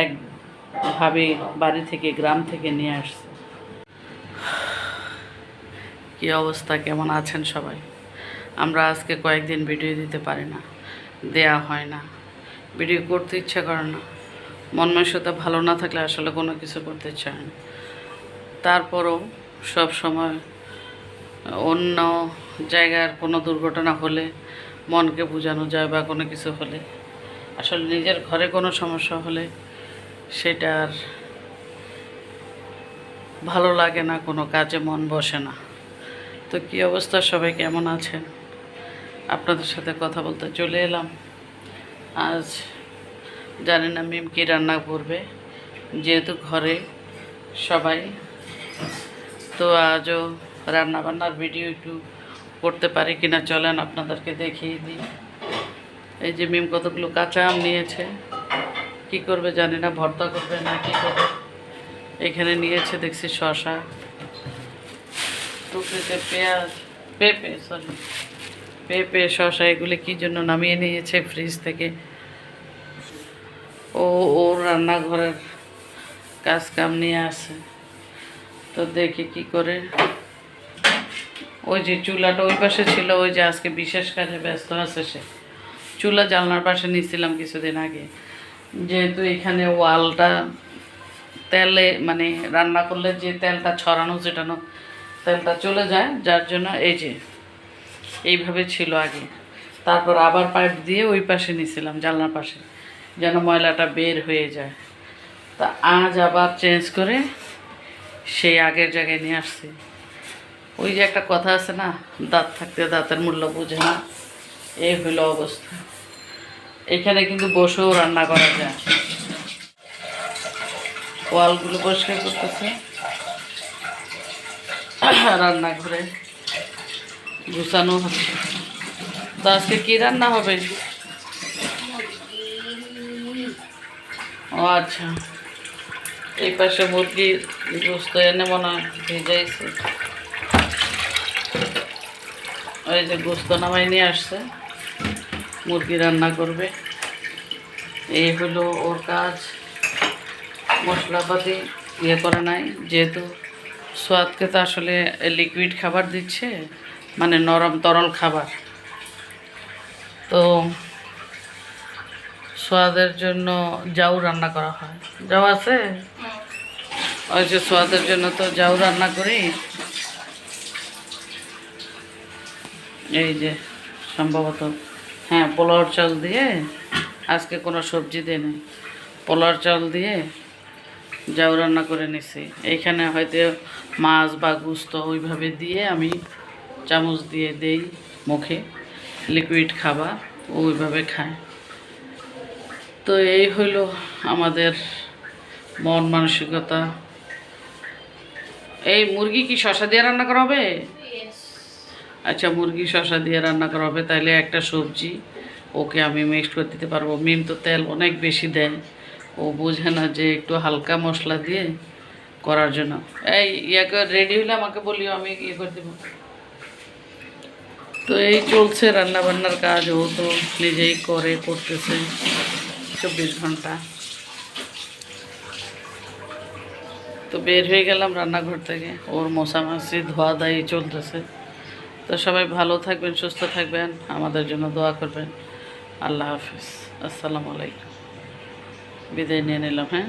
এক ভাবে বাড়ি থেকে, গ্রাম থেকে নিয়ে আসছে। কি অবস্থা, কেমন আছেন সবাই? আমরা আজকে কয়েকদিন ভিডিও দিতে পারি না, দেয়া হয় না। ভিডিও করতে ইচ্ছা করে না। মন মানসিকতা ভালো না থাকলে আসলে কোনো কিছু করতে হয় না। তারপরও সব সময় অন্য জায়গার কোনো দুর্ঘটনা হলে, মনকে বোঝানো যায় বা কোনো কিছু হলে, আসলে নিজের ঘরে কোনো সমস্যা হলে সেটা আর ভালো লাগে না, কোনো কাজে মন বসে না। তো কী অবস্থা? সবাই কেমন আছেন? আপনাদের সাথে কথা বলতে চলে এলাম। আজ জানি না মিম কী রান্না করবে, যেহেতু ঘরে সবাই। তো আজও রান্না বান্নার ভিডিও একটু করতে পারি কিনা চলেন আপনাদেরকে দেখিয়ে দিই। এই যে মিম কতগুলো কাঁচা আম নিয়েছে। কি করবে জানি না, ভর্তা করবে না, কি করবে? এখানে নিয়েছে, দেখছি শশা টুকরিতে পেঁয়াজ, পেঁপে সরি পেঁপে শশা এগুলি কী জন্য নামিয়ে নিয়েছে ফ্রিজ থেকে? ও ওর রান্নাঘরের কাজ কাম নিয়ে আসে। তো দেখি কি করে। ওই যে চুলাটা ওই পাশে ছিল, ওই যে আজকে বিশেষ কাজে ব্যস্ত আছে সে। চুলা জানলার পাশে নিয়েছিলাম কিছুদিন আগে। যেহেতু এখানে ওয়ালটা তেলে মানে রান্না করলে যে তেলটা ছড়ানো, ছেটানো তেলটা চলে যায়, যার জন্য এই যে এইভাবে ছিল আগে। তারপর আবার পাইপ দিয়ে ওই পাশে নিয়েছিলাম জানলার পাশে, যেন ময়লাটা বের হয়ে যায়। তা আজ আবার চেঞ্জ করে সেই আগের জায়গায় নিয়ে আসছি। ওই যে একটা কথা আছে না, দাঁত থাকতে দাঁতের মূল্য বোঝে না এই হইল অবস্থা। এখানে কিন্তু বসেও রান্না করা যায়। ওয়ালগুলো পরিষ্কার করতেছে। রান্নাঘরে গুছানো হচ্ছে। তো আজকে কী রান্না হবে? ও আচ্ছা। এই পাশে মুরগি গোস্ত এনে মনে হয় ভেজাইছে। ওই যে গোস্ত নামাই নিয়ে আসছে। মুরগি রান্না করবে। এই হলো ওর কাজ। মশলাপাতি ইয়ে করে নাই যেহেতু সোয়াদকে তো আসলে লিকুইড খাবার দিচ্ছে মানে নরম তরল খাবার। তো সোয়াদের জন্য জাউ রান্না করা হয়। জাউ আছে? ওই যে সোয়াদের জন্য তো জাউ রান্না করি। এই যে সম্ভবত হ্যাঁ পোলাওর চাল দিয়ে আজকে কোনো সবজি দিয়ে নেই পোলাওর চাল দিয়ে যাও রান্না করে নিছি। এইখানে হয়তো মাছ বা গুস্ত ওইভাবে দিয়ে আমি চামচ দিয়ে দেই মুখে। লিকুইড খাবার ওইভাবে খায়। তো এই হইল আমাদের মন মানসিকতা। এই মুরগি কি শশা দিয়ে রান্না করা হবে? আচ্ছা মুরগি শশা দিয়ে রান্না করা হবে তাহলে একটা সবজি ওকে আমি মিক্সড করে দিতে পারব। মিম তো তেল অনেক বেশি দেয়, ও বোঝে না যে একটু হালকা মশলা দিয়ে করার জন্য। এই ইয়াকে রেডি হলে আমাকে বলিও, আমি ইয়ে করে দেবো। তো এই চলছে রান্না বান্নার কাজ, ও তো নিজেই করে, করতেছে চব্বিশ ঘণ্টা। তো বের হয়ে গেলাম রান্নাঘর থেকে, ওর মশামাছি ধোয়া দায়ী চলতেছে। তো সবাই ভালো থাকবেন, সুস্থ থাকবেন। আমাদের জন্য দোয়া করবেন। আল্লাহ হাফিজ। আসসালামু আলাইকুম। বিদায় নিয়ে নিলাম হ্যাঁ?